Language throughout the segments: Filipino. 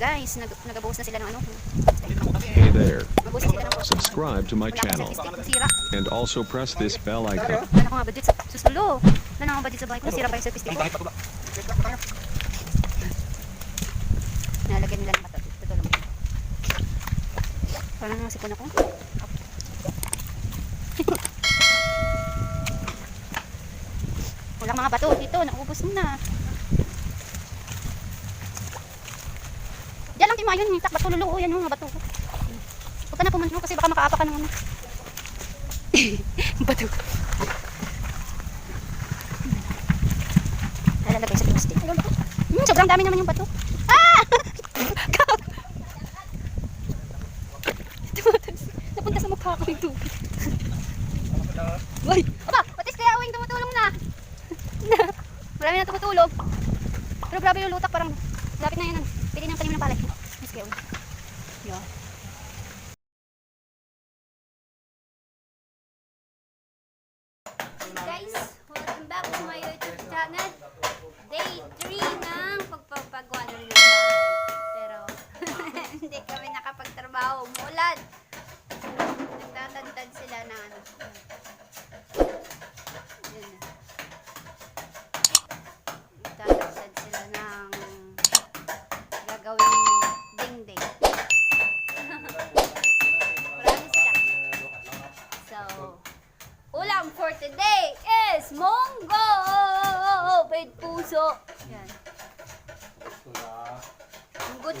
guys. Nag nagabuhos na sila ng ano. Hey there. Ng Subscribe to my channel and also press this bell icon. Wala na akong budget sa susulo. Na akong budget sa bike ko. Sira pa yung stick ko. Nalagyan nila ng bato. Ito lang. Parang nasipon ako. Walang mga bato dito. Naubos na. Lang timayon. Tak bato lulu. Yan mga bato. Huwag ka na pumanto kasi baka makaapa ka ng ano. bato. Nalalagay sa plastic. Hmm, sobrang dami naman yung bato. Ah! Tumataas. Napunta sa mukha ko yung tubig. Uy! Aba! Patis kaya awing tumutulong na. Marami na tumutulog. Pero grabe yung lutak parang lapit na yan. Pili ng tanim ng palay. Mas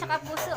tsaka puso.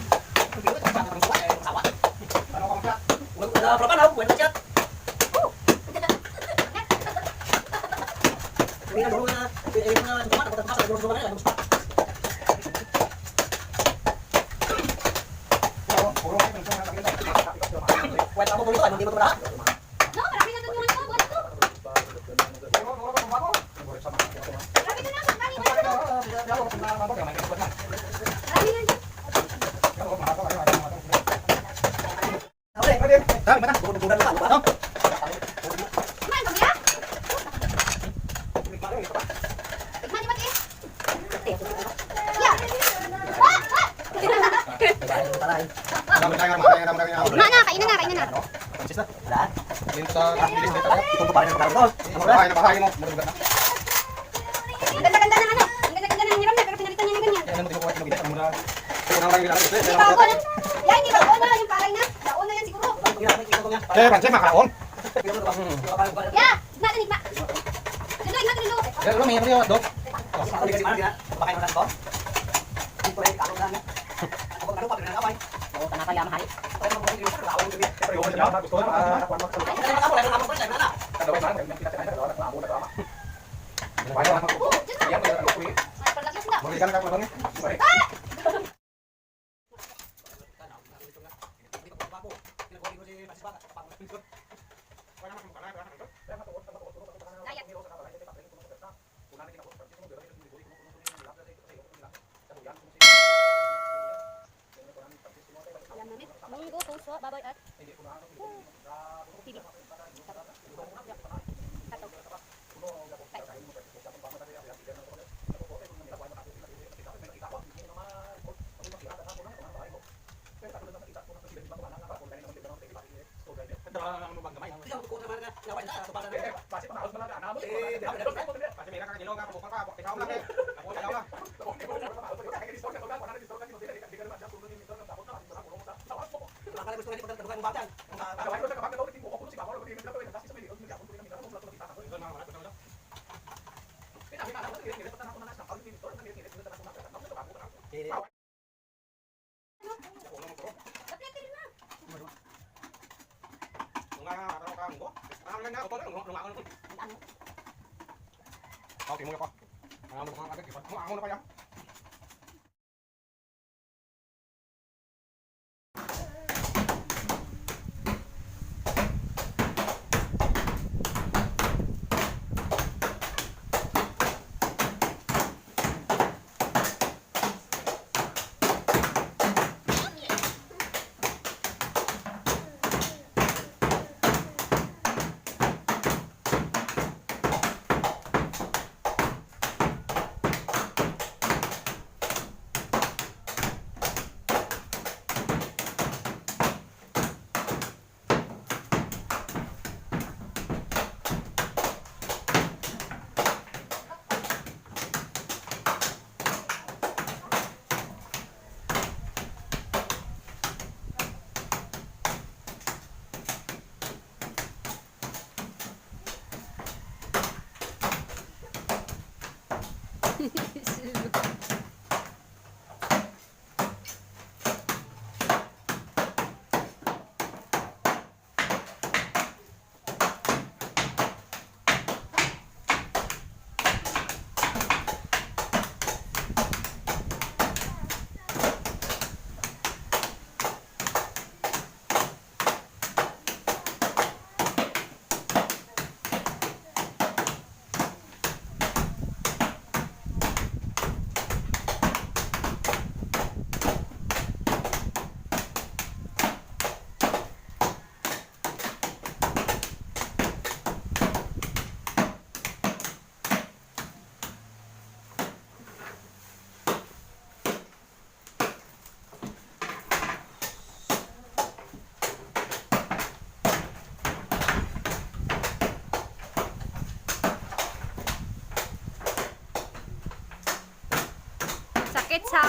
No, marami na doon yung ano, buwan ito. Marami na na, marami na na. Marami na dyan. Kumain ka ba ya? Tikman, tikman, eh. Ya. Ah, ah. Ma na, kainan na, kainan na. Ang ganda-ganda ng ano. Ang ganda-ganda ng hiram na, pero pinalitan niya ng ganyan. Hindi ba ako na? Yan, hindi ba ako na? Yung palay na. Daon na yan siguro. Eh, Francis, makakaon. Ya, na tanig ma. Lalo, ina lalo. Eh, lo, may ano yun, Dok? Oh, dyan na. Ay, palagyan na. Balikan ka lang eh. Layak. Alam namin. Munggo, puso, baboy at Okay, muna pa. Ang amo ko agad, ang amo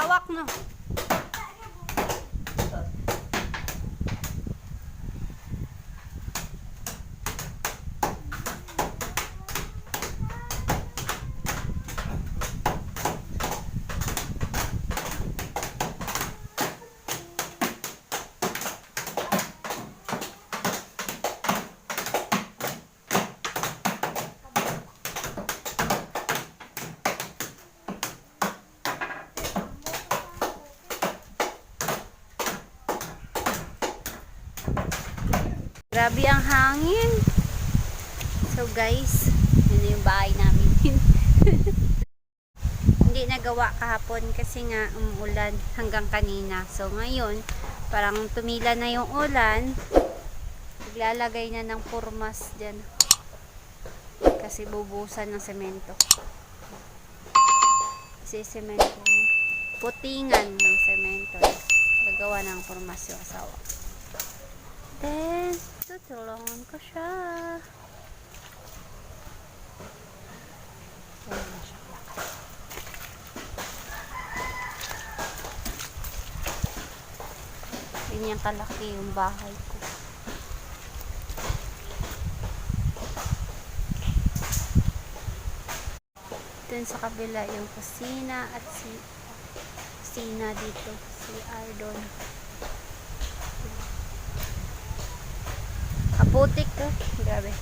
hawak, no? Grabe ang hangin. So guys, yun yung bahay namin. Hindi nagawa kahapon kasi nga umuulan hanggang kanina. So ngayon, parang tumila na yung ulan. Maglalagay na ng purmas dyan. Kasi bubusan ng semento. Kasi semento. Putingan ng semento. Gagawa ng purmas yung asawa. Then, tutulungan ko siya. Ganyan kalaki yung bahay ko. Dun sa kabila yung kusina at si kusina dito si Ardon. Kaputik to. Grabe.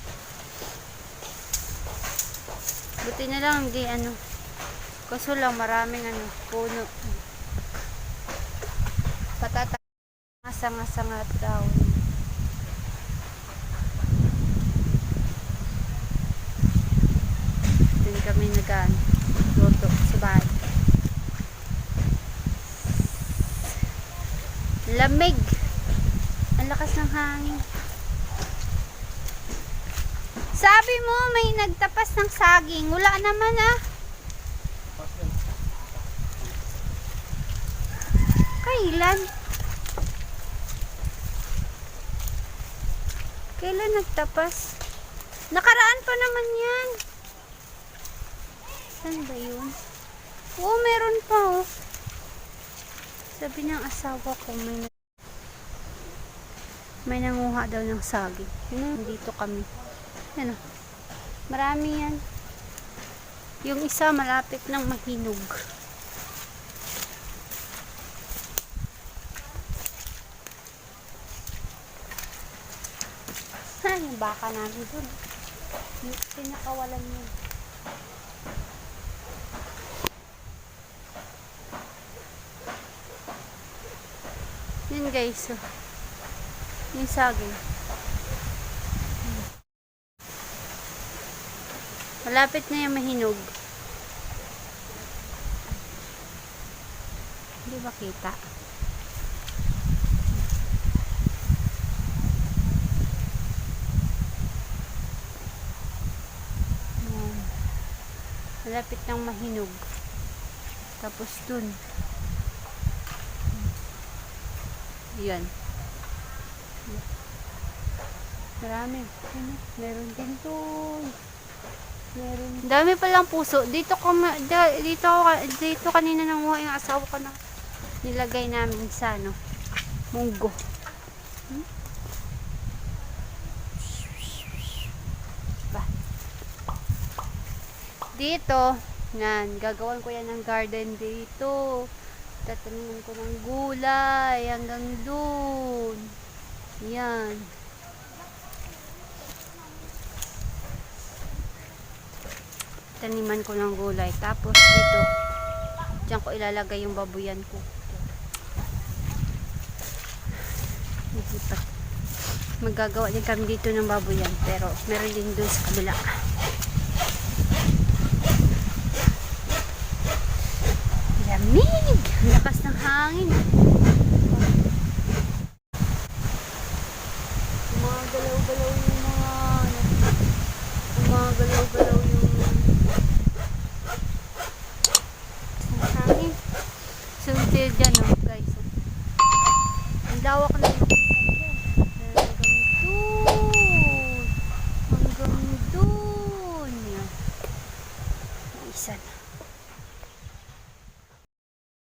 Buti na lang hindi ano. Kaso lang maraming ano, puno. Patata sanga-sanga daw. Doon kami nagaan. Luto sa. Lamig. Ang lakas ng hangin. Sabi mo may nagtapas ng saging. Wala naman ah. Kailan? Kailan nagtapas? Nakaraan pa naman yan. Saan ba yun? Oo, meron pa oh. Sabi ng asawa ko may may nanguha daw ng saging. Yun, dito kami. Yan oh. Marami yan. Yung isa malapit ng mahinog. Ha, yung baka namin dun. Pinakawalan yun. Yun guys. Oh. Yung saging. Malapit na yung mahinog. Hindi ba kita? Ayan. Malapit ng mahinog. Tapos dun. Yan. Marami. Meron din dun. Meron. Dami palang puso. Dito ko dito dito kanina nanguha yung asawa ko na nilagay namin sa ano munggo. Hmm? Ba. Dito, nan gagawan ko yan ng garden dito. Tataniman ko ng gulay hanggang dun. Yan. taniman ko ng gulay. Tapos dito, dyan ko ilalagay yung babuyan ko. Nagsipat. Magagawa din kami dito ng babuyan. Pero meron din doon sa kabila. Lamig! Lakas ng hangin. Mga galaw-galaw yung mga ano. mga galaw